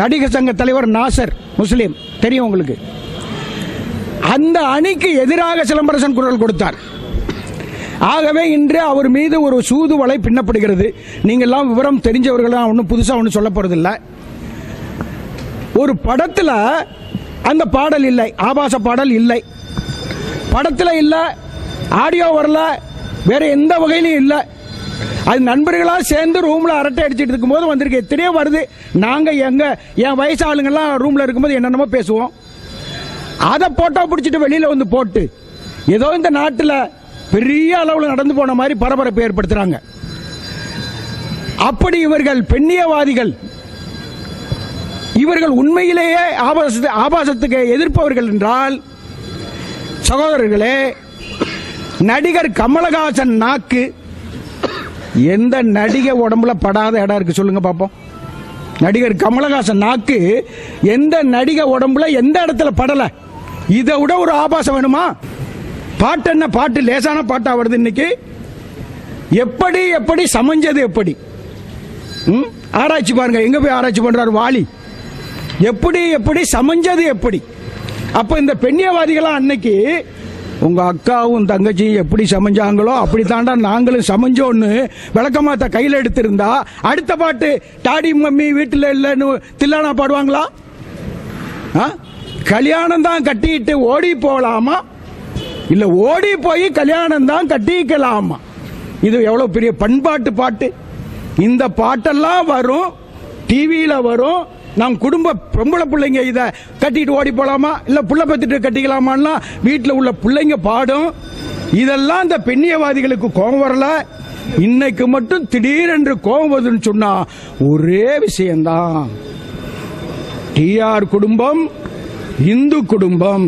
நடிகர் சங்க தலைவர் நாசர் முஸ்லீம் தெரியும் உங்களுக்கு. அந்த அணிக்கு எதிராக சிலம்பரசன் குரல் கொடுத்தார். ஆகவே இன்று அவர் மீது ஒரு சூதுவலை பின்னப்படுகிறது. நீங்கள்லாம் விவரம் தெரிஞ்சவர்களாம் ஒன்றும் புதுசாக ஒன்றும் சொல்ல போகிறதில்ல ஒரு படத்தில் அந்த பாடல் இல்லை ஆபாச பாடல் இல்லை. படத்தில் இல்லை ஆடியோ வரல வேறு எந்த வகையிலும் இல்லை. அது நண்பர்களாக சேர்ந்து ரூமில் அரட்டை அடிச்சிட்டு இருக்கும்போது வந்திருக்கு. எத்தனையோ வருது. நாங்கள் எங்கள் என் வயசு ஆளுங்கள்லாம் ரூமில் இருக்கும்போது என்னென்னமோ பேசுவோம். அதை போட்டோ பிடிச்சிட்டு வெளியில் வந்து போட்டு ஏதோ இந்த நாட்டில் பெரிய அளவில் நடந்து போன மாதிரி பரபரப்பு ஏற்படுத்துகிறாங்க அப்படி இவர்கள் பெண்ணியவாதிகள் இவர்கள் உண்மையிலேயே ஆபாச ஆபாசத்துக்கு எதிர்ப்பவர்கள் என்றால் சகோதரர்களே நடிகர் கமலஹாசன் நாக்கு எந்த நடிகை உடம்புல படாத இடம் இருக்கு சொல்லுங்க பாப்போம். நடிகர் கமலஹாசன் நாக்கு எந்த நடிகை உடம்புல எந்த இடத்துல படல? இதை விட ஒரு ஆபாசம் வேணுமா? பாட்டு என்ன? பாட்டு லேசான பாட்டா வருது இன்னைக்கு? எப்படி எப்படி சமைஞ்சது எப்படி? ம்? ஆராய்ச்சி பாருங்க. எங்க போய் ஆராய்ச்சி பண்றாரு வாலி? எப்படி எப்படி சமைஞ்சது எப்படி? அப்ப இந்த பெண்ணியவாதிகளாம் அன்னைக்கு உங்க அக்காவும் தங்கச்சியும் எப்படி சமைஞ்சாங்களோ அப்படி தாண்டா நாங்களும் சமைஞ்சோன்னு விளக்கமாத்த கையில் எடுத்திருந்தா அடுத்த பாட்டு டாடி மம்மி வீட்டில் இல்லைன்னு தில்லானா பாடுவாங்களா? ஆ? கல்யாணம் தான் கட்டிட்டு ஓடி போகலாமா இல்ல ஓடி போய் கல்யாணம் தான் கட்டிக்கலாமா? இது எவ்வளவு பெரிய பண்பாட்டு பாட்டு. இந்த பாட்டெல்லாம் வரும் டிவியில வரும் நம் குடும்ப பொம்பளை பிள்ளைங்க இதை கட்டிட்டு ஓடி போலாமா? இல்ல புள்ள பத்திட்டு கட்டிக்கலாமான்னா வீட்டில் உள்ள பிள்ளைங்க பாடும். இதெல்லாம் இந்த பெண்ணியவாதிகளுக்கு கோபம் வரல. இன்னைக்கு மட்டும் திடீரென்று கோபம் வருதுன்னு சொன்னா ஒரே விஷயம்தான். டிஆர் குடும்பம் இந்து குடும்பம்.